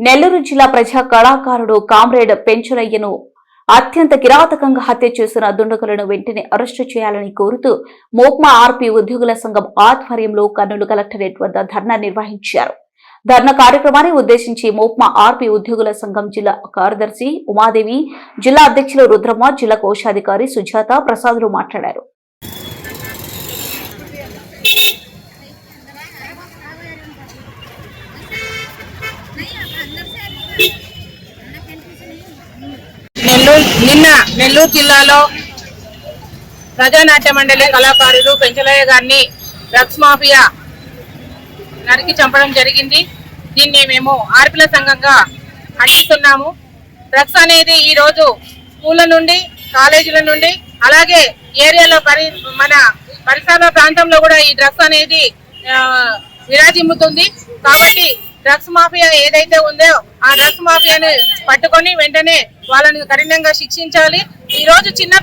నెల్లూరు జిల్లా ప్రజా కళాకారుడు కామ్రేడ్ పెంచునయ్యను అత్యంత కిరాతకంగా హత్య చేసిన దుండగులను వెంటనే అరెస్టు చేయాలని కోరుతూ మోప్మా ఆర్పీ ఉద్యోగుల సంఘం ఆధ్వర్యంలో కర్నూలు కలెక్టరేట్ వద్ద ధర్నా నిర్వహించారు. ధర్నా కార్యక్రమాన్ని ఉద్దేశించి మోప్మా ఆర్పీ ఉద్యోగుల సంఘం జిల్లా కార్యదర్శి ఉమాదేవి జిల్లా అధ్యక్షులు రుద్రమ్మ జిల్లా కోశాధికారి సుజాత ప్రసాదులు మాట్లాడారు. నెల్లూరు నిన్న నెల్లూరు జిల్లాలో ప్రజానాట్య మండలి కళాకారుడు పెంచలయ్య గారిని డ్రగ్స్ మాఫియా నరికి చంపడం జరిగింది. దీన్ని మేము ఆర్పిల సంఘంగా ఖండిస్తున్నాము డ్రగ్స్ అనేది ఈ రోజు స్కూళ్ళ నుండి కాలేజీల నుండి అలాగే ఏరియాలో పరి మన పరిసర ప్రాంతంలో కూడా ఈ డ్రగ్స్ అనేది విరాజిమ్ముతుంది. కాబట్టి డ్రగ్స్ మాఫియా ఏదైతే ఉందో ఆ డ్రగ్స్ మాఫియాను పట్టుకొని వెంటనే వాళ్ళని కఠినంగా శిక్షించాలి. ఈ రోజు చిన్న